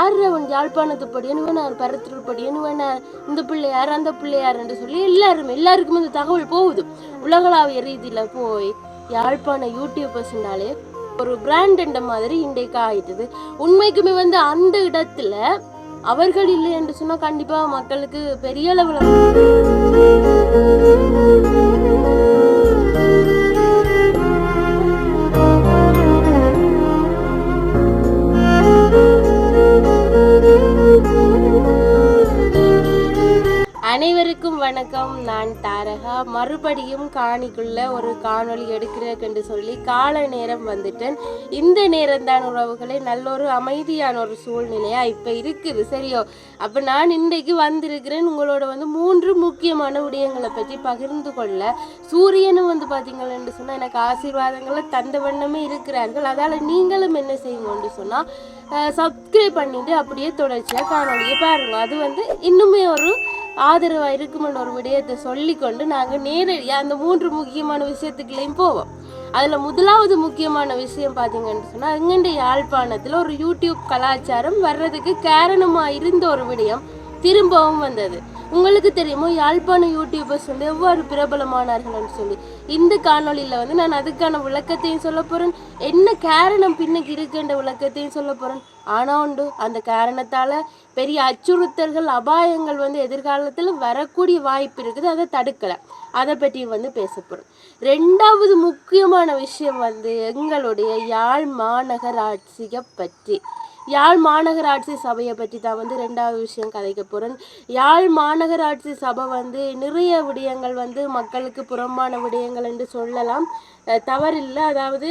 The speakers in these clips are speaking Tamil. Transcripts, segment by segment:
ஆறுவன் யாழ்ப்பாணத்து படி வேணார் பரத்தூர் படி வேணார் இந்த பிள்ளையார் அந்த பிள்ளையார் என்று சொல்லி எல்லாருமே எல்லாருக்கும் இந்த தகவல் போகுது. உலகளாவிய ரீதியில் போய் யாழ்ப்பாண யூடியூபர்ஸ்னாலே ஒரு பிராண்ட் என்ற மாதிரி இன்றைக்கு ஆயிட்டுது. உண்மைக்குமே வந்து அந்த இடத்துல அவர்கள் இல்லை என்று சொன்னால் கண்டிப்பாக மக்களுக்கு பெரிய அளவில் அனைவருக்கும் வணக்கம். நான் தாரகா. மறுபடியும் காணிக்குள்ள ஒரு காணொளி எடுக்கிறேன்னு சொல்லி கால நேரம் வந்துட்டேன். இந்த நேரம் தான் உறவுகளே நல்ல ஒரு அமைதியான ஒரு சூழ்நிலையா இப்ப இருக்குது. சரியோ? அப்ப நான் இன்றைக்கு வந்திருக்கிறேன். உங்களோட வந்து மூன்று முக்கியமான விடயங்களை பற்றி பகிர்ந்து கொள்ள. சூரியனும் வந்து பார்த்தீங்கன்னு சொன்னா எனக்கு ஆசீர்வாதங்களை தந்த வண்ணமே இருக்கிறார்கள். அதால நீங்களும் என்ன செய்யுங்கன்னு சொன்னா சப்ஸ்கிரைப் பண்ணிட்டு அப்படியே தொடர்ச்சியாக காணொலியை பாருங்க. அது வந்து இன்னுமே ஒரு ஆதரவாக இருக்குமென்ற ஒரு விடயத்தை சொல்லிக்கொண்டு நாங்கள் நேரடியாக அந்த மூன்று முக்கியமான விஷயத்துக்குள்ளேயும் போவோம். அதில் முதலாவது முக்கியமான விஷயம் பார்த்தீங்கன்னு சொன்னால் எங்கண்ட யாழ்ப்பாணத்தில் ஒரு யூடியூப் கலாச்சாரம் வர்றதுக்கு காரணமாக இருந்த ஒரு விடயம் திரும்பவும் வந்தது. உங்களுக்கு தெரியுமோ யாழ்ப்பாண யூடியூபர்ஸ் வந்து எவ்வாறு பிரபலமானார்கள்னு சொல்லி. இந்த காணொளியில் வந்து நான் அதுக்கான விளக்கத்தையும் சொல்ல போகிறேன் என்ன காரணம் பின்னுக்கு இருக்குன்ற விளக்கத்தையும் சொல்ல போகிறேன் ஆனால் உண்டு அந்த காரணத்தால் பெரிய அச்சுறுத்தல்கள் அபாயங்கள் வந்து எதிர்காலத்தில் வரக்கூடிய வாய்ப்பு இருக்குது. அதை தடுக்கலை. அதை பற்றி வந்து பேச போகிறோம் ரெண்டாவது முக்கியமான விஷயம் வந்து எங்களுடைய யாழ் மாநகராட்சியை பற்றி. யாழ் மாநகராட்சி சபையை பற்றி தான் வந்து ரெண்டாவது விஷயம் கதைக்க போகிறேன் யாழ் மாநகராட்சி சபை வந்து நிறைய விடயங்கள் வந்து மக்களுக்கு புறம்பான விடயங்கள் என்று சொல்லலாம். தவறில்லை. அதாவது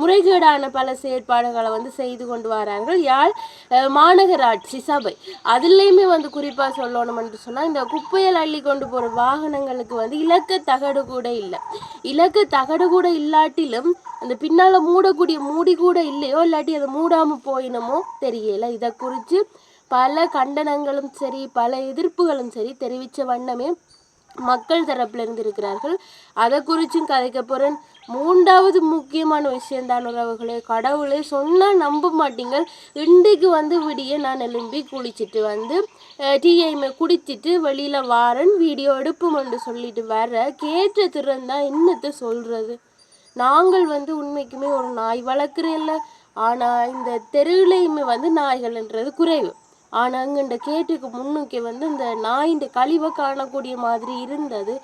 முறைகேடான பல செயற்பாடுகளை வந்து செய்து கொண்டு வரார்கள். யாழ் மாநகராட்சி சபை. அதுலேயுமே வந்து குறிப்பாக சொல்லணும் என்று சொன்னால் இந்த குப்பையில் அள்ளி கொண்டு போகிற வாகனங்களுக்கு வந்து இலக்க தகடு கூட இல்லை. இலக்க தகடு கூட இல்லாட்டிலும் அந்த பின்னால் மூடக்கூடிய மூடி கூட இல்லையோ இல்லாட்டி அதை மூடாமல் போயினமோ தெரியல. இதை குறித்து பல கண்டனங்களும் சரி பல எதிர்ப்புகளும் சரி தெரிவித்த வண்ணமே மக்கள் தரப்பில் இருந்து இருக்கிறார்கள் அதை குறிச்சும் கதைக்க போறேன். மூன்றாவது முக்கியமான விஷயம்தான் உறவுகளே. கடவுளே சொன்னால் நம்ப மாட்டீங்க இன்றைக்கு வந்து விடிய நான் எலும்பி குளிச்சுட்டு வந்து டீயை குடிச்சிட்டு வெளியில் வாரன். வீடியோ எடுப்போம்னு சொல்லிட்டு வர கேட்ட திறந்தா என்னத்தை சொல்கிறது நாங்கள் வந்து உண்மைக்குமே ஒரு நாய் வளர்க்குறேல்ல ஆனால் இந்த தெருவிலையுமே வந்து நாய்கள்ன்றது குறைவு. ஆனால் அங்க கேட்டுக்கு முன்னுக்கே வந்து இந்த நாயின் கழிவை காணக்கூடிய மாதிரி இருந்தது.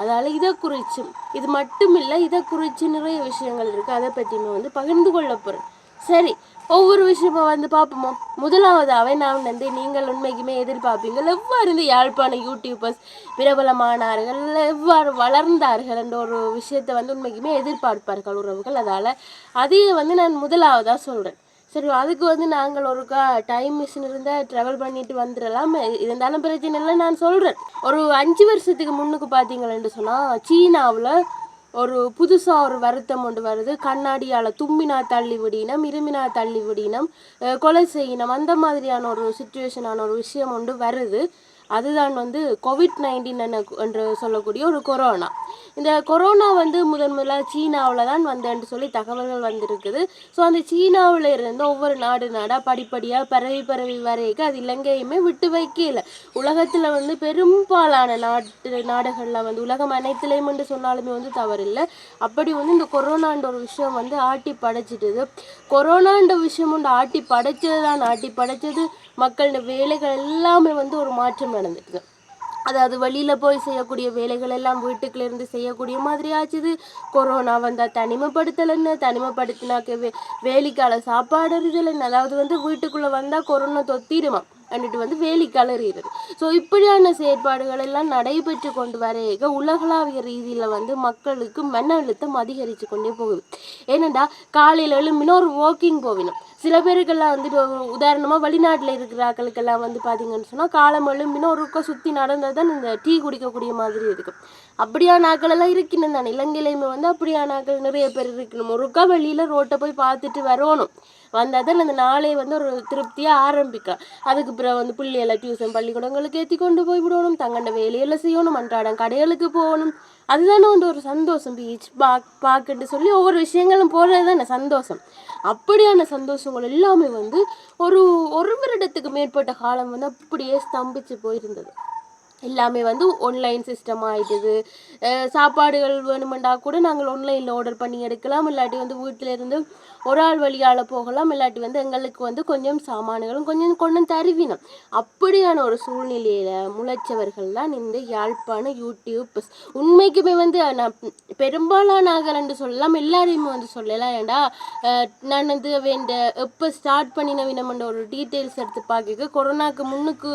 அதால இதை குறித்து இது மட்டும் இல்லை இதை குறித்து நிறைய விஷயங்கள் இருக்குது அதை பற்றியுமே வந்து பகிர்ந்து கொள்ள போகிறேன் சரி ஒவ்வொரு விஷயமா வந்து பார்ப்போமா? முதலாவதாவே நான் வந்து நீங்கள் உண்மைக்குமே எதிர்பார்ப்பீங்கள் எவ்வாறு இந்த யாழ்ப்பாண யூடியூபர்ஸ் பிரபலமானார்கள் எவ்வாறு வளர்ந்தார்கள் என்ற ஒரு விஷயத்தை வந்து உண்மைக்குமே எதிர்பார்ப்பார்கள் உறவுகள். அதால் அதையே வந்து நான் முதலாவதாக சொல்கிறேன் சரி அதுக்கு வந்து நாங்கள் ஒரு டைம் மிஷின் இருந்தால் ட்ராவல் பண்ணிட்டு வந்துடலாம் இருந்தாலும் பிரச்சனை இல்லை நான் சொல்கிறேன் ஒரு அஞ்சு வருஷத்துக்கு முன்னுக்கு பார்த்தீங்களேன்னு சொன்னால் சீனாவில் ஒரு புதுசாக ஒரு வருத்தம் ஒன்று வருது. கண்ணாடியால் தும்மினா தள்ளி விடினம் இருமினா தள்ளி விடினம் கொலை செய்யினம் அந்த மாதிரியான ஒரு சுச்சுவேஷனான ஒரு விஷயம் ஒன்று வருது. அதுதான் வந்து கோவிட் நைன்டீன் என்று சொல்லக்கூடிய ஒரு கொரோனா. இந்த கொரோனா வந்து முதன் முதலாக சீனாவில் தான் வந்தேன்னு சொல்லி தகவல்கள் வந்திருக்குது. ஸோ அந்த சீனாவில் இருந்து ஒவ்வொரு நாடு நாடாக படிப்படியாக பரவி பரவி வரைக்கும் அது இலங்கையுமே விட்டு வைக்கல உலகத்தில் வந்து பெரும்பாலான நாட்டு நாடுகளில் வந்து உலகம் அனைத்துலேயும் என்று சொன்னாலுமே வந்து தவறில்லை. அப்படி வந்து இந்த கொரோனான்ற ஒரு விஷயம் வந்து ஆட்டி படைச்சிட்டுது. கொரோனான்ற விஷயம் வந்து ஆட்டி படைச்சது தான் ஆட்டி படைச்சது. மக்களோட வேலைகள் எல்லாமே வந்து ஒரு மாற்றம் நடந்துட்டுது அதாவது வெளியில் போய் செய்யக்கூடிய வேலைகள் எல்லாம் வீட்டுக்குள்ளேருந்து செய்யக்கூடிய மாதிரி ஆச்சுது கொரோனா வந்தால் தனிமைப்படுத்தலைன்னு தனிமைப்படுத்தினாக்க வே வேலைக்கால சாப்பாடு அறிதலைன்னு அதாவது வந்து வீட்டுக்குள்ளே வந்தால் கொரோனா தொத்திடுமா? அன்னிட்டு வந்து வேலி கலறுகிறது ஸோ இப்படியான செயற்பாடுகள் எல்லாம் நடைபெற்று கொண்டு வரைக உலகளாவிய ரீதியில் வந்து மக்களுக்கு மன அழுத்தம் அதிகரித்து கொண்டே போகுது. ஏனண்டா காலையில் எழும்பினா ஒரு வாக்கிங் போவினோம் சில பேருக்கெல்லாம் வந்துட்டு உதாரணமாக வெளிநாட்டில் இருக்கிற ஆட்களுக்கெல்லாம் வந்து பார்த்தீங்கன்னு சொன்னால் காலம் எழும்பினா ஒரு சுற்றி நடந்தால் தான் இந்த டீ குடிக்கக்கூடிய மாதிரி இருக்கும். அப்படியான ஆக்கள் எல்லாம் இருக்கணும் தான். இலங்கையிலையுமே வந்து அப்படியான ஆக்கள் நிறைய பேர் இருக்கணும். ஒருக்கா வெளியில் ரோட்டை போய் பார்த்துட்டு வரணும். வந்தால் தான் அந்த நாளே வந்து ஒரு திருப்தியாக ஆரம்பிக்கலாம் அதுக்கு பிறகு வந்து பிள்ளைகளை டியூஷன் பள்ளிக்கூடங்களுக்கு ஏற்றி கொண்டு போய் விடணும். தங்கண்ட வேலையெல்லாம் செய்யணும். அன்றாடம் கடைகளுக்கு போகணும். அதுதானே வந்து ஒரு சந்தோஷம். பீச் பாக் பார்க்குன்னு சொல்லி ஒவ்வொரு விஷயங்களும் போகிறது தானே சந்தோஷம். அப்படியான சந்தோஷங்கள் எல்லாமே வந்து ஒரு ஒரு வருடத்துக்கு மேற்பட்ட காலம் வந்து அப்படியே ஸ்தம்பிச்சு போயிருந்தது. எல்லாமே வந்து ஆன்லைன் சிஸ்டம் ஆயிட்டுது சாப்பாடுகள் வேணுமெண்டா கூட நாங்கள் ஆன்லைனில் ஆர்டர் பண்ணி எடுக்கலாம். இல்லாட்டி வந்து வீட்டில் இருந்து ஒரு ஆள் வழியால் போகலாம். இல்லாட்டி வந்து எங்களுக்கு வந்து கொஞ்சம் சாமான்களும் கொஞ்சம் கொண்டு தருவினோம். அப்படியான ஒரு சூழ்நிலையில் முளைச்சவர்கள் தான் இந்த யாழ்ப்பாண யூடியூப்ஸ் உண்மைக்குமே வந்து நான் பெரும்பாலான ஆகலன்னு சொல்லலாம் எல்லாரையுமே வந்து சொல்லலாம். ஏண்டா நான் வந்து வேண்ட எப்போ ஸ்டார்ட் பண்ணின வினம்ன்ற ஒரு டீட்டெயில்ஸ் எடுத்து பார்க்க கொரோனாக்கு முன்னுக்கு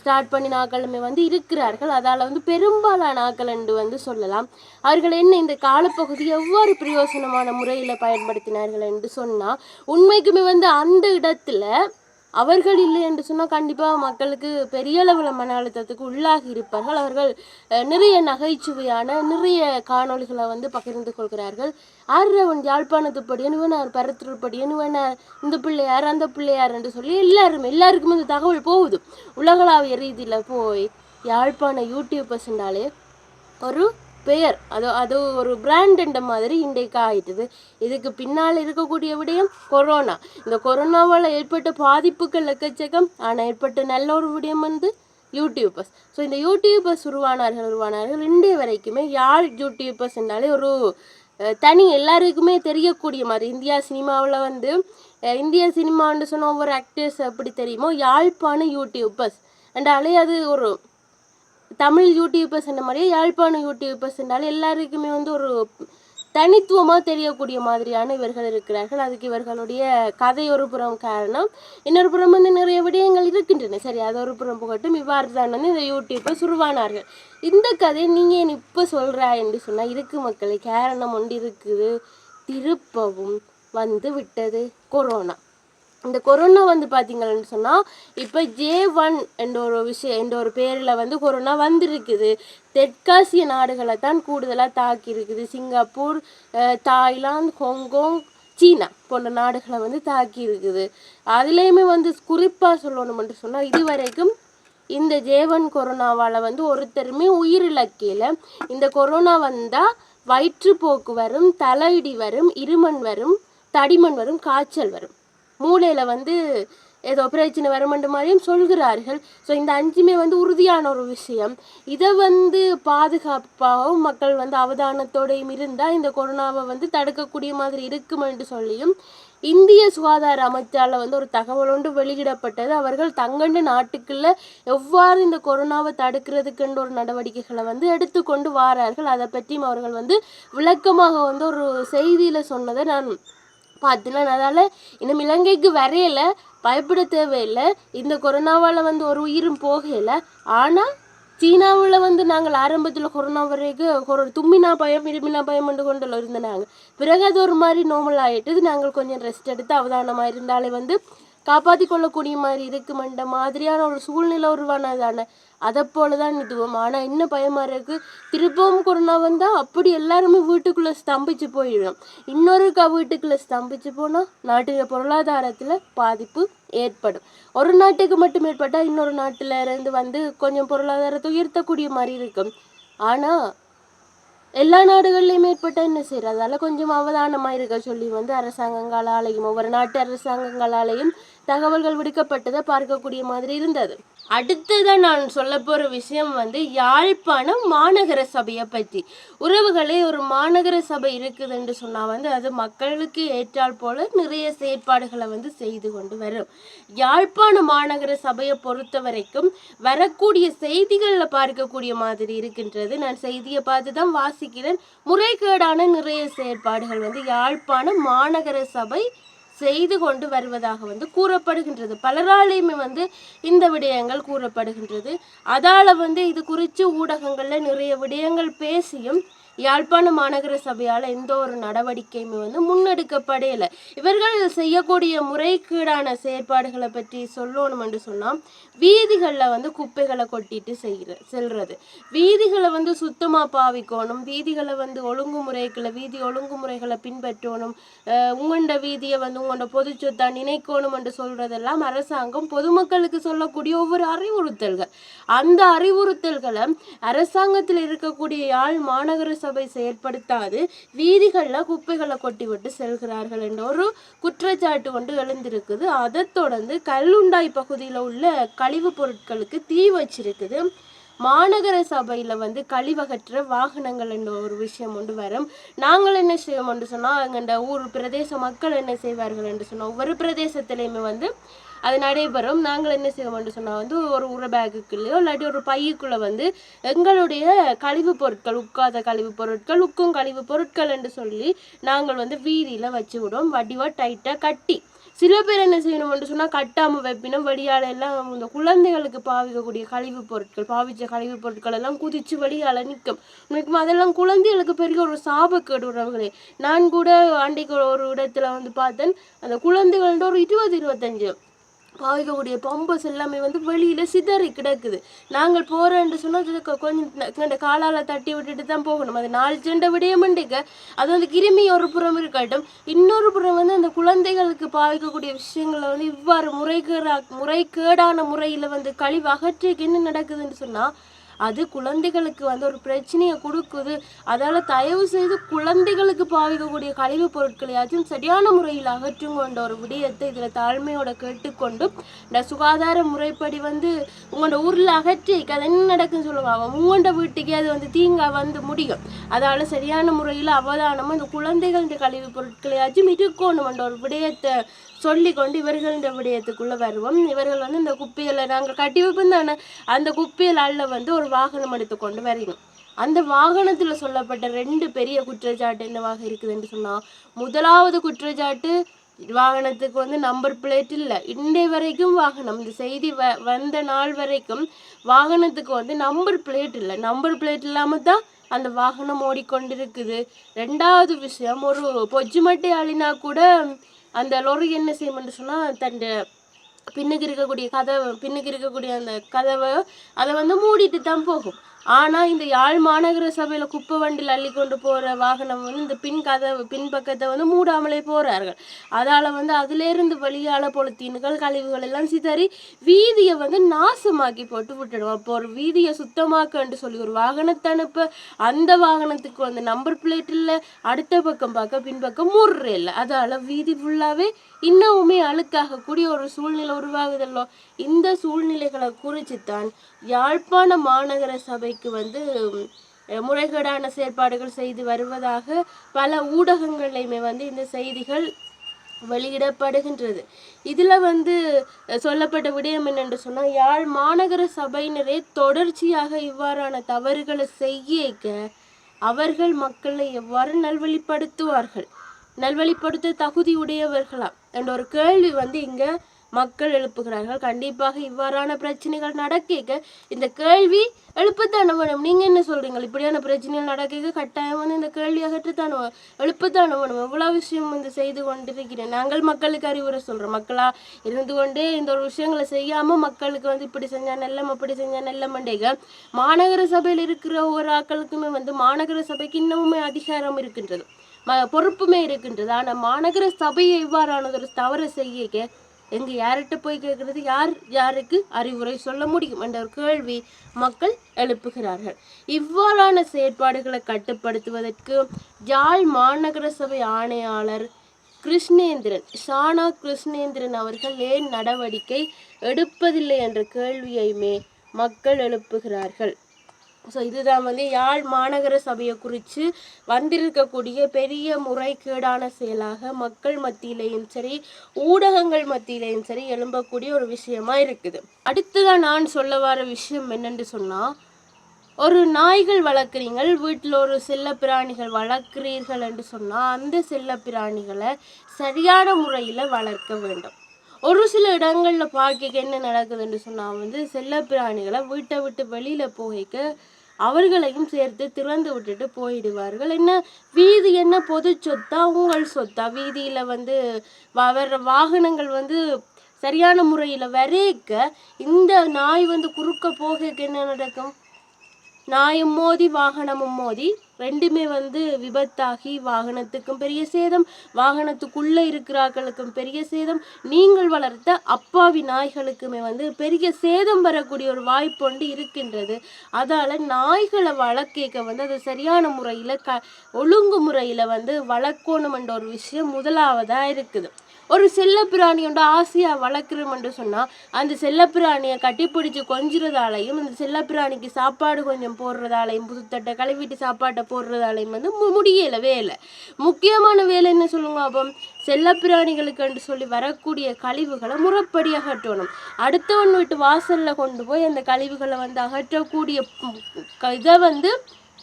ஸ்டார்ட் பண்ணின ஆக்களுமே வந்து இரு இருக்கிறார்கள். அதால் வந்து பெரும்பாலான ஆக்கள் என்று வந்து சொல்லலாம். அவர்கள் என்ன இந்த காலப்பகுதி எவ்வாறு பிரயோசனமான முறையில் பயன்படுத்தினார்கள் என்று சொன்னால் உண்மைக்குமே வந்து அந்த இடத்துல அவர்கள் இல்லை என்று சொன்னால் கண்டிப்பாக மக்களுக்கு பெரிய அளவில் மன அழுத்தத்துக்கு உள்ளாகி இருப்பார்கள். அவர்கள் நிறைய நகைச்சுவையான நிறைய காணொளிகளை வந்து பகிர்ந்து கொள்கிறார்கள். ஆர்ரவன் யாழ்ப்பாணத்து படியன் வேணார் பரத்தூர் படியன் இந்த பிள்ளையார் அந்த பிள்ளையார் என்று சொல்லி எல்லாருமே எல்லாருக்குமே இந்த தகவல் போகுது. உலகளாவிய ரீதியில் போய் யாழ்ப்பாண யூடியூபர்ஸ்னாலே ஒரு பெயர். அது அது ஒரு பிராண்டுன்ற மாதிரி இன்றைக்கு ஆயிட்டுது. இதுக்கு பின்னால் இருக்கக்கூடிய விடயம் கொரோனா. இந்த கொரோனாவால் ஏற்பட்ட பாதிப்புகள் எக்கச்சக்கம் ஆனால் ஏற்பட்ட நல்ல ஒரு விடயம் வந்து யூடியூபர்ஸ். ஸோ இந்த யூடியூபர்ஸ் உருவானார்கள் உருவானார்கள் இன்றைய வரைக்குமே யாழ் யூடியூபர்ஸ் என்றாலே ஒரு தனி எல்லாருக்குமே தெரியக்கூடிய மாதிரி. இந்தியா சினிமாவில் வந்து இந்திய சினிமான்னு சொன்ன ஒவ்வொரு ஆக்டர்ஸ் எப்படி தெரியுமோ யாழ்ப்பாண யூடியூபர்ஸ் என்றாலே அது ஒரு தமிழ் யூடியூபர்ஸ் சென்ற மாதிரியே யாழ்ப்பாண யூடியூப்பர் சென்றாலும் எல்லாருக்குமே வந்து ஒரு தனித்துவமாக தெரியக்கூடிய மாதிரியான இவர்கள் இருக்கிறார்கள். அதுக்கு இவர்களுடைய கதை ஒரு புறம் காரணம். இன்னொரு புறம் வந்து நிறைய விடயங்கள் இருக்கின்றன. சரி அது ஒரு புறம் புகட்டும். இவ்வாறு தான் வந்து இந்த யூடியூப்பை சுருவானார்கள் இந்த கதையை நீங்கள் ஏன் இப்போ சொல்கிறா என்று சொன்னால் இருக்கு மக்களை காரணம் ஒன்று இருக்குது. திருப்பவும் வந்து விட்டது. கொரோனா. இந்த கொரோனா வந்து பார்த்தீங்கன்னு சொன்னால் இப்போ ஜே ஒன் என்ற ஒரு விஷயம் என்ற ஒரு பேரில் வந்து கொரோனா வந்திருக்குது. தெற்காசிய நாடுகளை தான் கூடுதலாக தாக்கி இருக்குது சிங்கப்பூர் தாய்லாந்து ஹாங்காங் சீனா போன்ற நாடுகளை வந்து தாக்கி இருக்குது அதுலேயுமே வந்து குறிப்பாக சொல்லணும்னு சொன்னால் இதுவரைக்கும் இந்த ஜேவன் கொரோனாவால் வந்து ஒருத்தருமே உயிரிழக்கையில் இந்த கொரோனா வந்தால் வயிற்றுப்போக்கு வரும் தலையிடி வரும் இருமண் வரும் தடிமன் வரும் காய்ச்சல் வரும். மூளையில் வந்து ஏதோ பிரச்சனை வருமன்ற மாதிரியும் சொல்கிறார்கள். ஸோ இந்த அஞ்சுமே வந்து உறுதியான ஒரு விஷயம். இதை வந்து பாதுகாப்பாகவும் மக்கள் வந்து அவதானத்தோடையும் இருந்தால் இந்த கொரோனாவை வந்து தடுக்கக்கூடிய மாதிரி இருக்கும் என்று சொல்லியும் இந்திய சுகாதார அமைச்சால வந்து ஒரு தகவல் ஒன்று வெளியிடப்பட்டது. அவர்கள் தங்கண்டு நாட்டுக்குள்ள எவ்வாறு இந்த கொரோனாவை தடுக்கிறதுக்குன்ற ஒரு நடவடிக்கைகளை வந்து எடுத்துக்கொண்டு வாரார்கள். அதை பற்றியும் அவர்கள் வந்து விளக்கமாக வந்து ஒரு செய்தியில் சொன்னதை நான் பார்த்தேன் அதனால் இன்னும் இலங்கைக்கு வரையில பயப்பட தேவையில்லை. இந்த கொரோனாவால் வந்து ஒரு உயிரும் போகலை. ஆனால் சீனாவில் வந்து நாங்கள் ஆரம்பத்தில் கொரோனா வரைக்கும் கொரோ தும்மினா பயம் இருமினா பயம் கொண்டு கொண்டு இருந்தனாங்க. பிறகு அது ஒரு மாதிரி நோமல் ஆகிட்டு நாங்கள் கொஞ்சம் ரெஸ்ட் எடுத்து அவதானமாக இருந்தாலே வந்து காப்பாற்றி கொள்ளக்கூடிய மாதிரி இருக்குமென்ற மாதிரியான ஒரு சூழ்நிலை உருவானதான அதை போல தான் நிறுத்துவோம். ஆனால் என்ன பயமாக இருக்குது திருப்பவும் கொரோனா வந்தால் அப்படி எல்லாருமே வீட்டுக்குள்ளே ஸ்தம்பிச்சு போயிடும். இன்னொருக்கா வீட்டுக்குள்ளே ஸ்தம்பிச்சு போனால் நாட்டின் பொருளாதாரத்தில் பாதிப்பு ஏற்படும். ஒரு நாட்டுக்கு மட்டும் ஏற்பட்டால் இன்னொரு நாட்டில் இருந்து வந்து கொஞ்சம் பொருளாதாரத்தை உயர்த்தக்கூடிய மாதிரி இருக்கும். ஆனால் எல்லா நாடுகள்லையும் ஏற்பட்டால் என்ன செய்யறது? அதால கொஞ்சம் அவதானமாக இருக்க சொல்லி வந்து அரசாங்கங்களாலேயும் ஒவ்வொரு நாட்டு அரசாங்கங்களாலேயும் தகவல்கள் விடுக்கப்பட்டதை பார்க்கக்கூடிய மாதிரி இருந்தது. அடுத்ததான் நான் சொல்ல போகிற விஷயம் வந்து யாழ்ப்பாணம் மாநகர சபையை பற்றி உறவுகளே ஒரு மாநகர சபை இருக்குது என்று வந்து அது மக்களுக்கு ஏற்றால் போல நிறைய செயற்பாடுகளை வந்து செய்து கொண்டு வரும். யாழ்ப்பாண மாநகர சபையை பொறுத்த வரைக்கும் வரக்கூடிய செய்திகளில் பார்க்கக்கூடிய மாதிரி இருக்கின்றது. நான் செய்தியை பார்த்து தான் வாசிக்கிறேன். முறைகேடான நிறைய செயற்பாடுகள் வந்து யாழ்ப்பாண மாநகர சபை செய்து கொண்டு வருவதாக வந்து கூறப்படுகின்றது. பலராலையுமே வந்து இந்த விடயங்கள் கூறப்படுகின்றது. அதால வந்து இது குறித்து ஊடகங்கள்ல நிறைய விடயங்கள் பேசியும் யாழ்ப்பாண மாநகர சபையால் எந்த ஒரு நடவடிக்கையுமே வந்து முன்னெடுக்கப்படையலை இவர்கள் செய்யக்கூடிய முறைகேடான செயற்பாடுகளை பற்றி சொல்லணும் என்று சொன்னால் வீதிகளில் வந்து குப்பைகளை கொட்டிட்டு செய்கிற செல்றது. வீதிகளை வந்து சுத்தமாக பாவிக்கணும். வீதிகளை வந்து ஒழுங்குமுறைகளை வீதி ஒழுங்குமுறைகளை பின்பற்றணும். உங்களோட வீதியை வந்து உங்களோட பொது சொத்தா நினைக்கணும் என்று சொல்றதெல்லாம் அரசாங்கம் பொதுமக்களுக்கு சொல்லக்கூடிய ஒவ்வொரு அறிவுறுத்தல்கள். அந்த அறிவுறுத்தல்களை அரசாங்கத்தில் இருக்கக்கூடிய யாழ் மாநகர சபை செயற்படுத்தாது. வீதிகளில் குப்பைகளை கொட்டி விட்டு செல்கிறார்கள் என்ற ஒரு குற்றச்சாட்டு ஒன்று எழுந்திருக்குது. அதை தொடர்ந்து கல்லுண்டாய் பகுதியில் உள்ள கழிவுப் பொருட்களுக்கு தீ வச்சிருக்குது. மாநகர சபையில் வந்து கழிவகற்ற வாகனங்கள் என்ற ஒரு விஷயம் ஒன்று வரும். நாங்கள் என்ன செய்வோம் என்று சொன்னால் எங்கள் ஊர் பிரதேச மக்கள் என்ன செய்வார்கள் என்று சொன்னால் ஒவ்வொரு பிரதேசத்திலையுமே வந்து அது நடைபெறும். நாங்கள் என்ன செய்வோம் என்று சொன்னால் வந்து ஒரு உர பேக்குக்குள்ளேயோ இல்லாட்டி ஒரு பையுக்குள்ளே வந்து எங்களுடைய கழிவுப் பொருட்கள் உட்காத கழிவுப் பொருட்கள் உக்கும் கழிவு பொருட்கள் என்று சொல்லி நாங்கள் வந்து வீதியில் வச்சு விடுவோம். வடிவாக டைட்டாக கட்டி. சில பேர் என்ன செய்யணும்னு சொன்னால் கட்டாமல் வைப்பினும் வெளியால எல்லாம் இந்த குழந்தைகளுக்கு பாவிக்கக்கூடிய கழிவுப் பொருட்கள் பாவிச்ச கழிவுப் பொருட்கள் எல்லாம் குதிச்சு வெளியால நிற்கும். நிற்கும். அதெல்லாம் குழந்தைகளுக்கு பெரிய ஒரு சாபக்கேடு உறவுகளே. நான் கூட அன்றைக்கு ஒரு இடத்துல வந்து பார்த்தேன். அந்த குழந்தைகள்ன்ற ஒரு இருபது இருபத்தஞ்சு பாவிக்கக்கூடிய பம்பஸ் எல்லாமே வந்து வெளியில் சிதறி கிடக்குது. நாங்கள் போறோம்னு சொன்னால் கொஞ்சம் எங்கள்ட காலால் தட்டி விட்டுட்டு தான் போகணும். அது நாலு ஜெண்டை விடையமண்டிக்க அது வந்து கிருமி ஒரு புறம் இருக்கட்டும். இன்னொரு புறம் வந்து அந்த குழந்தைகளுக்கு பாதிக்கக்கூடிய விஷயங்களை வந்து இவ்வாறு முறைகேடா முறைகேடான முறையில் வந்து கழிவு அகற்றிக்கு என்ன நடக்குதுன்னு சொன்னால் அது குழந்தைகளுக்கு வந்து ஒரு பிரச்சனையை கொடுக்குது. அதால் தயவு செய்து குழந்தைகளுக்கு பாவிக்கக்கூடிய கழிவுப் பொருட்களையாச்சும் சரியான முறையில் அகற்றுங்கொண்ட ஒரு விடயத்தை இதில் தாழ்மையோட கேட்டுக்கொண்டு இந்த சுகாதார முறைப்படி வந்து உங்களோட ஊரில் அகற்றி அது என்ன நடக்குன்னு சொல்லுவாங்க உங்களோட வீட்டுக்கே அது வந்து தீங்கா வந்து முடியும். அதால் சரியான முறையில் அவதானமாக இந்த குழந்தைகளின் கழிவுப் பொருட்களையாச்சும் இருக்கணும்ன்ற ஒரு விடயத்தை சொல்லி கொண்டு இவர்கள் இந்த விடயத்துக்குள்ள வருவோம். இவர்கள் வந்து இந்த குப்பிகளை நாங்கள் கட்டி வைப்போம் தானே? அந்த குப்பையில வந்து ஒரு வாகனம் எடுத்து கொண்டு வரணும் அந்த வாகனத்தில் சொல்லப்பட்ட ரெண்டு பெரிய குற்றச்சாட்டு என்னவாக இருக்குதுன்னு சொன்னால் முதலாவது குற்றச்சாட்டு வாகனத்துக்கு வந்து நம்பர் பிளேட் இல்லை. இன்றைய வரைக்கும் வாகனம் இந்த செய்தி வ வந்த நாள் வரைக்கும் வாகனத்துக்கு வந்து நம்பர் பிளேட் இல்லை. நம்பர் பிளேட் இல்லாமல் தான் அந்த வாகனம் ஓடிக்கொண்டிருக்குது. ரெண்டாவது விஷயம் ஒரு பொஜ்ஜு மட்டை ஆளினா கூட அந்த லொறி என்ன செய்யும்னு சொன்னால் தன் பின்னுக்கு இருக்கக்கூடிய கதவை பின்னுக்கு இருக்கக்கூடிய அந்த கதவை அதை வந்து மூடிட்டு தான் போகும். ஆனால் இந்த யாழ் மாநகர சபையில் குப்பை வண்டியில் அள்ளி கொண்டு போகிற வாகனம் வந்து இந்த பின் கதை பின்பக்கத்தை வந்து மூடாமலே போகிறார்கள் அதால் வந்து அதிலேருந்து இருந்து போல பொலித்தீன்கள் கழிவுகள் எல்லாம் சிதறி வீதியை வந்து நாசமாக்கி போட்டு விட்டுடும். அப்போ ஒரு வீதியை சுத்தமாக்கன்னு சொல்லி ஒரு வாகனத்தை அனுப்ப அந்த வாகனத்துக்கு வந்து நம்பர் பிளேட் இல்லை அடுத்த பக்கம் பார்க்க பின்பக்கம் மூடுற இல்லை. அதால் வீதி ஃபுல்லாகவே இன்னமுமே அழுக்காகக்கூடிய ஒரு சூழ்நிலை உருவாகுதல்லோ? இந்த சூழ்நிலைகளை குறித்து தான் யாழ்ப்பாண மாநகர சபைக்கு வந்து முறைகேடான செயற்பாடுகள் செய்து வருவதாக பல ஊடகங்கள்லையுமே வந்து இந்த செய்திகள் வெளியிடப்படுகின்றது. இதில் வந்து சொல்லப்பட்ட விடயம் என்னென்று சொன்னால் யாழ் மாநகர சபையினரே தொடர்ச்சியாக இவ்வாறான தவறுகளை செய்யக்க அவர்கள் மக்களை எவ்வாறு நல்வழிப்படுத்துவார்கள்? நல்வழிப்படுத்த தகுதி உடையவர்களா? என்ற ஒரு கேள்வி வந்து இங்கே மக்கள் எழுப்புகிறார்கள். கண்டிப்பாக இவ்வாறான பிரச்சனைகள் நடக்க இந்த கேள்வி எழுப்பத்தான வேணும். நீங்கள் என்ன சொல்கிறீங்க இப்படியான பிரச்சனைகள் நடக்க கட்டாயம் வந்து இந்த கேள்வி அகற்றத்தான எழுப்பத்தான வேணும். எவ்வளோ விஷயம் வந்து செய்து கொண்டிருக்கிறேன். நாங்கள் மக்களுக்கு அறிவுரை சொல்கிறோம் மக்களாக இருந்து கொண்டே இந்த ஒரு விஷயங்களை செய்யாமல் மக்களுக்கு வந்து இப்படி செஞ்சால் நல்லம் அப்படி செஞ்சா நல்லமண்டேக மாநகர சபையில் இருக்கிற ஒவ்வொரு ஆட்களுக்குமே வந்து மாநகர சபைக்கு இன்னமுமே அதிகாரம் இருக்கின்றது. பொறுப்புமே இருக்கின்றது. ஆனால் மாநகர சபையை இவ்வாறானது ஒரு தவறு செய்ய எங்க யார்கிட்ட போய் கேட்கறது? யார் யாருக்கு அறிவுரை சொல்ல முடியும் என்ற ஒரு கேள்வி மக்கள் எழுப்புகிறார்கள். இவ்வாறான செயற்பாடுகளை கட்டுப்படுத்துவதற்கு யாழ் மாநகர சபை ஆணையாளர் கிருஷ்ணேந்திரன் ஷானா கிருஷ்ணேந்திரன் அவர்கள் ஏன் நடவடிக்கை எடுப்பதில்லை என்ற கேள்வியையுமே மக்கள் எழுப்புகிறார்கள். ஸோ இதுதான் வந்து யாழ் மாநகர சபையை குறித்து வந்திருக்கக்கூடிய பெரிய முறைகேடான செயலாக மக்கள் மத்தியிலையும் சரி ஊடகங்கள் மத்தியிலையும் சரி எழும்பக்கூடிய ஒரு விஷயமா இருக்குது. அடுத்ததான் நான் சொல்ல வர விஷயம் என்னென்று சொன்னால் ஒரு நாய்கள் வளர்க்குறீங்கள் வீட்டில் ஒரு செல்ல பிராணிகள் வளர்க்குறீர்கள் என்று சொன்னால் அந்த செல்ல பிராணிகளை சரியான முறையில் வளர்க்க வேண்டும். ஒரு சில இடங்களில் பார்க்க என்ன நடக்குதுன்னு சொன்னால் வந்து செல்ல பிராணிகளை வீட்டை விட்டு வெளியில் போகிக்க அவர்களையும் சேர்த்து திறந்து விட்டுட்டு போயிடுவார்கள். என்ன? வீதி என்ன பொது சொத்தா? உங்கள் சொத்தா? வீதியில வந்து வ- வர்ற வாகனங்கள் வந்து சரியான முறையில் வரைக்க இந்த நாய் வந்து குறுக்க போக என்ன நடக்கும்? நாயும் மோதி வாகனமும் மோதி ரெண்டுமே வந்து விபத்தாகி வாகனத்துக்கும் பெரிய சேதம் வாகனத்துக்குள்ள இருக்கிறார்களுக்கும் பெரிய சேதம். நீங்கள் வளர்த்த அப்பாவி நாய்களுக்குமே வந்து பெரிய சேதம் வரக்கூடிய ஒரு வாய்ப்பு ஒன்று இருக்கின்றது. அதால நாய்களை வளர்க்க வந்து அது சரியான முறையில் க ஒழுங்கு முறையில் வந்து வளர்க்கணுமென்ற ஒரு விஷயம் முதலாவதாக இருக்குது. ஒரு செல்லப்பிராணியோட ஆசையாக வளர்க்குறோம் என்று சொன்னால் அந்த செல்லப்பிராணியை கட்டிப்பிடிச்சு கொஞ்சுறதாலையும் அந்த செல்லப்பிராணிக்கு சாப்பாடு கொஞ்சம் போடுறதாலையும் புதுத்தட்டை கழுவிட்டு சாப்பாட்டை போடுறதாலையும் வந்து முடியலை வேலை முக்கியமான வேலை என்ன சொல்லுங்க அப்போ செல்லப்பிராணிகளுக்கு என்று சொல்லி வரக்கூடிய கழிவுகளை முறப்படி அகற்றணும். அடுத்தவன் வீட்டு வாசலில் கொண்டு போய் அந்த கழிவுகளை வந்து அகற்றக்கூடிய இதை வந்து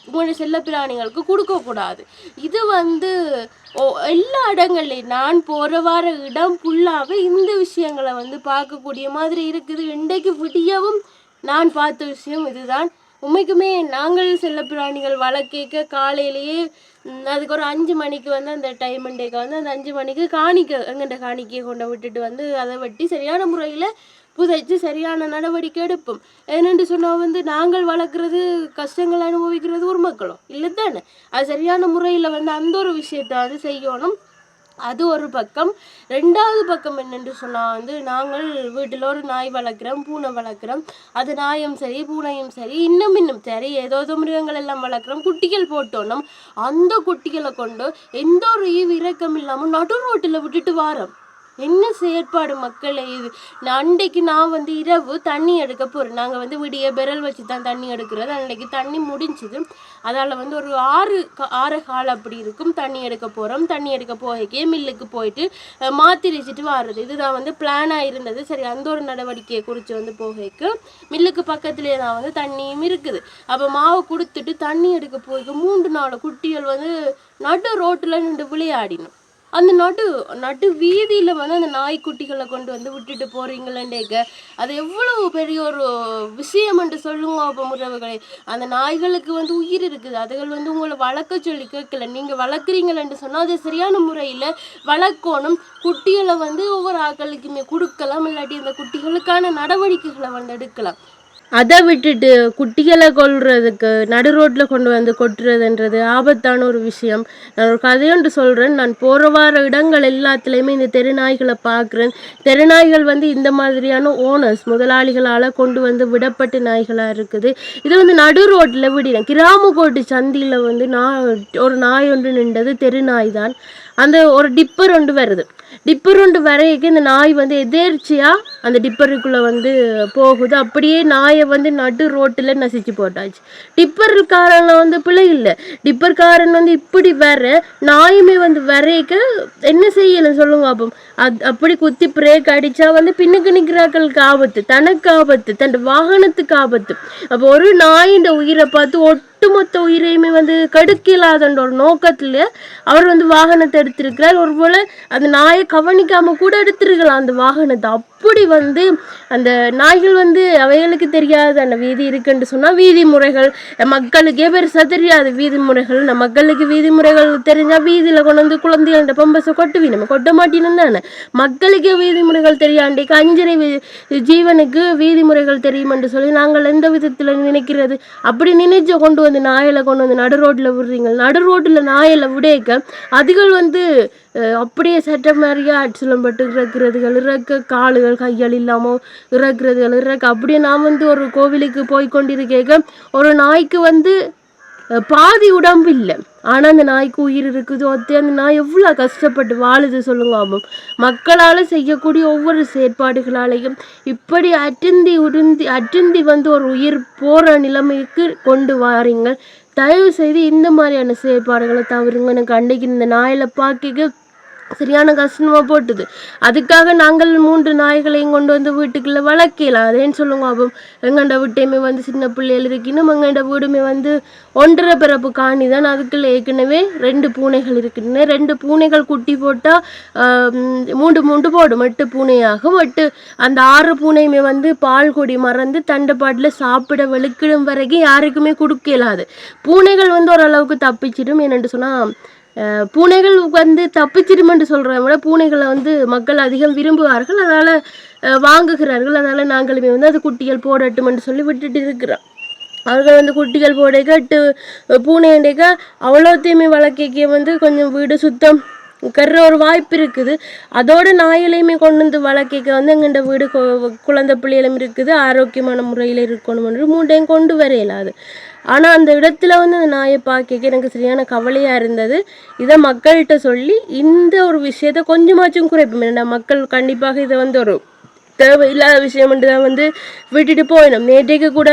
உங்களுடைய செல்லப்பிராணிகளுக்கு கொடுக்கக்கூடாது. இது வந்து எல்லா இடங்கள்லையும் நான் போகிற வார இடம் ஃபுல்லாகவே இந்த விஷயங்களை வந்து பார்க்கக்கூடிய மாதிரி இருக்குது. இன்றைக்கு விடியவும் நான் பார்த்த விஷயம் இதுதான். உண்மைக்குமே நாங்கள் செல்லப்பிராணிகள் வளர்க்க காலையிலேயே அதுக்கு ஒரு அஞ்சு மணிக்கு வந்து அந்த டைம் டேக்கு வந்து அந்த அஞ்சு மணிக்கு காணிக்க எங்கிட்ட காணிக்கையை கொண்டு விட்டுட்டு வந்து அதை வெட்டி சரியான முறையில் புதைச்சு சரியான நடவடிக்கை எடுப்போம். என்னென்று சொன்னால் வந்து நாங்கள் வளர்க்குறது கஷ்டங்கள் அனுபவிக்கிறது ஒரு மக்களும் இல்லை தானே? அது சரியான முறையில் வந்து அந்த ஒரு விஷயத்தை வந்து செய்யணும். அது ஒரு பக்கம். ரெண்டாவது பக்கம் என்னென்று சொன்னால் வந்து நாங்கள் வீட்டில் ஒரு நாய் வளர்க்குறோம் பூனை வளர்க்குறோம். அது நாயும் சரி பூனையும் சரி இன்னும் இன்னும் சரி ஏதோ ஏதோ மிருகங்கள் எல்லாம் வளர்க்குறோம். குட்டிகள் போட்டோம் அந்த குட்டிகளை கொண்டு எந்த ஒரு ஈவு இறக்கம் இல்லாமல் நடு ரோட்டில் விட்டுட்டு வாரோம். என்ன செயற்பாடு மக்களே இது? நான் அன்றைக்கு நான் வந்து இரவு தண்ணி எடுக்க போகிறேன் நாங்கள் வந்து விடிய பெரல் வச்சு தான் தண்ணி எடுக்கிறது. அன்றைக்கு தண்ணி முடிஞ்சுது. அதால் வந்து ஒரு ஆறு ஆறு கால் அப்படி இருக்கும். தண்ணி எடுக்க போகிறோம் தண்ணி எடுக்க போகக்கே மில்லுக்கு போயிட்டு மாத்திரிச்சிட்டு வர்றது. இதுதான் வந்து பிளானாக இருந்தது. சரி அந்த ஒரு நடவடிக்கையை குறித்து வந்து போகைக்கு மில்லுக்கு பக்கத்துலேயே தான் வந்து தண்ணியும் இருக்குது. அப்போ மாவு கொடுத்துட்டு தண்ணி எடுக்க போய்க்கு மூன்று நாலு குட்டிகள் வந்து நடு ரோட்டில் நின்று விளையாடினோம். அந்த நடு நடு வீதியில் வந்து அந்த நாய்க்குட்டிகளை கொண்டு வந்து விட்டுட்டு போகிறீங்களேண்டேக்க அது எவ்வளவு பெரிய ஒரு விஷயம் என்று சொல்லுங்க அப்போ முறவுகளே அந்த நாய்களுக்கு வந்து உயிர் இருக்குது. அதுகள் வந்து உங்களை வளர்க்க சொல்லி கேட்கல. நீங்கள் வளர்க்குறீங்களேன்னு சொன்னால் அது சரியான முறையில் வளர்க்கணும். குட்டிகளை வந்து ஒவ்வொரு ஆக்களுக்குமே கொடுக்கலாம். இல்லாட்டி அந்த குட்டிகளுக்கான நடவடிக்கைகளை வந்து எடுக்கலாம். அதை விட்டுட்டு குட்டிகளை கொல்றதுக்கு நடு ரோட்டில் கொண்டு வந்து கொட்டுறதுன்றது ஆபத்தான ஒரு விஷயம். நான் ஒரு கதையொன்று சொல்கிறேன் நான் போகிற வார இடங்கள் எல்லாத்துலேயுமே இந்த தெருநாய்களை பார்க்குறேன். தெருநாய்கள் வந்து இந்த மாதிரியான ஓனர்ஸ் முதலாளிகளால் கொண்டு வந்து விடப்பட்ட நாய்களாக இருக்குது. இது வந்து நடு ரோட்டில் விடினேன் கிராமக்கோட்டு சந்தியில் வந்து நான் ஒரு நாய் ஒன்று நின்றது தெருநாய் தான். அந்த ஒரு டிப்பர் ஒன்று வருது. டிப்பர் ஒன்று வரையக்கு இந்த நாய் வந்து எதேர்ச்சியாக அந்த டிப்பருக்குள்ளே வந்து போகுது. அப்படியே நாயை வந்து நடு ரோட்டில் நசிச்சு போட்டாச்சு. டிப்பர்காரன் வந்து பிள்ளை இல்லை. டிப்பர்காரன் வந்து இப்படி வர நாயுமே வந்து வரையக்க என்ன செய்யலை சொல்லுங்க அப்போ அது அப்படி குத்தி பிரேக் அடித்தா வந்து பின்னுக்கு நிற்கிறாக்களுக்கு ஆபத்து தனக்கு ஆபத்து தன் வாகனத்துக்கு ஆபத்து. அப்போ ஒரு நாயின் உயிரை பார்த்து ஒட்டுமொத்த உயிரையுமே வந்து கெடுக்கலாதன்ற ஒரு நோக்கத்தில் அவர் வந்து வாகனத்தை எடுத்திருக்கிறார். ஒருவேளை அந்த நாயை கவனிக்காமல் கூட எடுத்திருக்கலாம் அந்த வாகனத்தை. அப்படி வந்து அந்த நாய்கள் வந்து அவைகளுக்கு தெரியாது அந்த வீதி இருக்குன்னு சொன்னால் வீதி முறைகள். மக்களுக்கே பெருசாக தெரியாது வீதி முறைகள். நம்ம மக்களுக்கு வீதி முறைகள் தெரிஞ்சால் வீதியில் கொண்டு வந்து குழந்தைகள்கிட்ட பம்பஸை கொட்டுவி. நம்ம கொட்ட மாட்டினோம் தானே. மக்களுக்கே வீதி முறைகள் தெரியாண்டிக்கு அஞ்சரை ஜீவனுக்கு வீதி முறைகள் தெரியுமென்று சொல்லி நாங்கள் எந்த விதத்தில் நினைக்கிறது? அப்படி நினைச்சு கொண்டு வந்து நாயில் கொண்டு வந்து நடு ரோட்டில் விடுறீங்க நடு ரோட்டில் நாயில் விடேக்க அதுகள் வந்து அப்படியே சட்ட மாதிரியா அடிச்சலம்பட்டு இறக்குறதுகள் இறக்க காலுகள் கைகள் இல்லாமல் இறக்குறதுகள் இறக்க அப்படியே நான் வந்து ஒரு கோவிலுக்கு போய் கொண்டிருக்கேக்க ஒரு நாய்க்கு வந்து பாதி உடம்பு இல்லை. ஆனால் அந்த நாய்க்கு உயிர் இருக்குது. ஒத்தே அந்த நாய் எவ்வளோ கஷ்டப்பட்டு வாழுது சொல்லுங்க ஆமாம் மக்களால் செய்யக்கூடிய ஒவ்வொரு செயற்பாடுகளாலையும் இப்படி அட்டுந்தி உருந்தி அட்டுந்தி வந்து ஒரு உயிர் போகிற நிலைமைக்கு கொண்டு வாரீங்க. தயவு செய்து இந்த மாதிரியான செயற்பாடுகளை தவிருங்க எனக்கு அன்றைக்கு இந்த நாயில் பார்க்க சரியான கஷ்டமாக போட்டுது. அதுக்காக நாங்கள் மூன்று நாய்களையும் கொண்டு வந்து வீட்டுக்குள்ளே வளர்க்கலாம் அதேன்னு சொல்லுங்க அப்போ எங்கண்ட வீட்டையுமே வந்து சின்ன பிள்ளைகள் இருக்கணும் எங்கண்ட வீடுமே வந்து ஒன்றரை பிறப்பு காணி தான் அதுக்குள்ள ஏற்கனவே ரெண்டு பூனைகள் இருக்குன்னு ரெண்டு பூனைகள் குட்டி போட்டால் மூன்று மூன்று போடும். எட்டு பூனையாகும். எட்டு அந்த ஆறு பூனையுமே வந்து பால் கொடி மறந்து தண்டப்பாட்டில் சாப்பிட வெளுக்கிடும் வரைக்கும் யாருக்குமே கொடுக்கலாது. பூனைகள் வந்து ஓரளவுக்கு தப்பிச்சிடும். என்னென்று சொன்னால் பூனைகள் வந்து தப்பிச்சிடுமென்று சொல்கிறத விட பூனைகளை வந்து மக்கள் அதிகம் விரும்புவார்கள். அதனால் வாங்குகிறார்கள். அதனால் நாங்களுமே வந்து அது குட்டிகள் போடட்டும்னு சொல்லி விட்டுட்டு இருக்கிறோம். அவர்கள் வந்து குட்டிகள் போடைக்க எட்டு பூனைண்டேக்க அவ்வளோத்தையுமே வளர்க்க வந்து கொஞ்சம் வீடு சுத்தம் கர்ற ஒரு வாய்ப்பு இருக்குது. அதோட நாயிலையுமே கொண்டு வந்து வளர்க்க வந்து எங்கள்கிட்ட வீடு குழந்தை பிள்ளைகளும் இருக்குது. ஆரோக்கியமான முறையில் இருக்கணும் என்று மூண்டையும் கொண்டு வர இயலாது. ஆனால் அந்த இடத்துல வந்து அந்த நாயை பார்க்க எனக்கு சரியான கவலையாக இருந்தது. இதை மக்கள்கிட்ட சொல்லி இந்த ஒரு விஷயத்தை கொஞ்சமாச்சும் குறைப்போம். ஏன்னா மக்கள் கண்டிப்பாக இதை வந்து ஒரு தேவையில்லாத விஷயம் தான் வந்து விட்டுட்டு போயிடும். நேற்றைக்கு கூட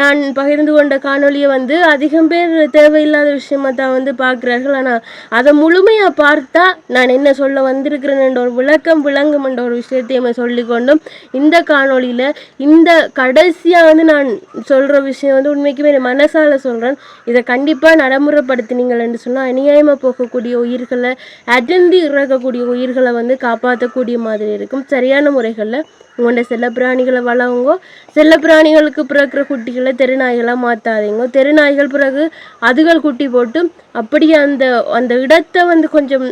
நான் பகிர்ந்து கொண்ட காணொளியை வந்து அதிகம் பேர் தேவையில்லாத விஷயமா தான் வந்து பார்க்குறார்கள். ஆனால் அதை முழுமையாக பார்த்தா நான் என்ன சொல்ல வந்திருக்கிறேன் என்ற ஒரு விளக்கம் விளங்கும் என்ற ஒரு விஷயத்தையுமே சொல்லிக்கொண்டும் இந்த காணொளியில் இந்த கடைசியாக வந்து நான் சொல்கிற விஷயம் வந்து உண்மைக்குமே என் மனசால் சொல்கிறேன் இதை கண்டிப்பாக நடைமுறைப்படுத்தினீங்கள் என்று சொன்னால் அநியாயமாக போகக்கூடிய உயிர்களை அடர்ந்து இறக்கக்கூடிய உயிர்களை வந்து காப்பாற்றக்கூடிய மாதிரி இருக்கும். சரியான முறைகளில் உங்களோட செல்லப்பிராணிகளை வளருங்கோ செல்லப்பிராணிகளுக்கு பிறக்கிற குட்டிகளை தெருநாய்களாக மாற்றாதீங்க தெருநாய்கள் பிறகு அதுகள் குட்டி போட்டு அப்படியே அந்த அந்த இடத்தை வந்து கொஞ்சம்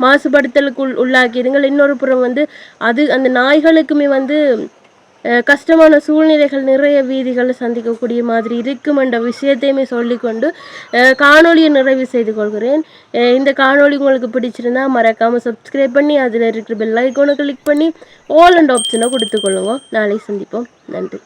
மாசுபடுத்தலுக்கு உள் உள்ளாக்கிடுங்கள். இன்னொரு புறம் வந்து அது அந்த நாய்களுக்குமே வந்து கஷ்டமான சூழ்நிலைகள் நிறைய வீதிகளை சந்திக்கக்கூடிய மாதிரி இருக்கும் என்ற விஷயத்தையுமே சொல்லிக்கொண்டு காணொலியை காணொளியை நிறைவு செய்து கொள்கிறேன். இந்த காணொளி உங்களுக்கு பிடிச்சிருந்தா மறக்காமல் சப்ஸ்கிரைப் பண்ணி அதில் இருக்கிற பெல் ஐக்கோனை கிளிக் பண்ணி ஆல் அண்ட் ஆப்ஷனை கொடுத்துக்கொள்ளுங்க. நாளை சந்திப்போம். நன்றி.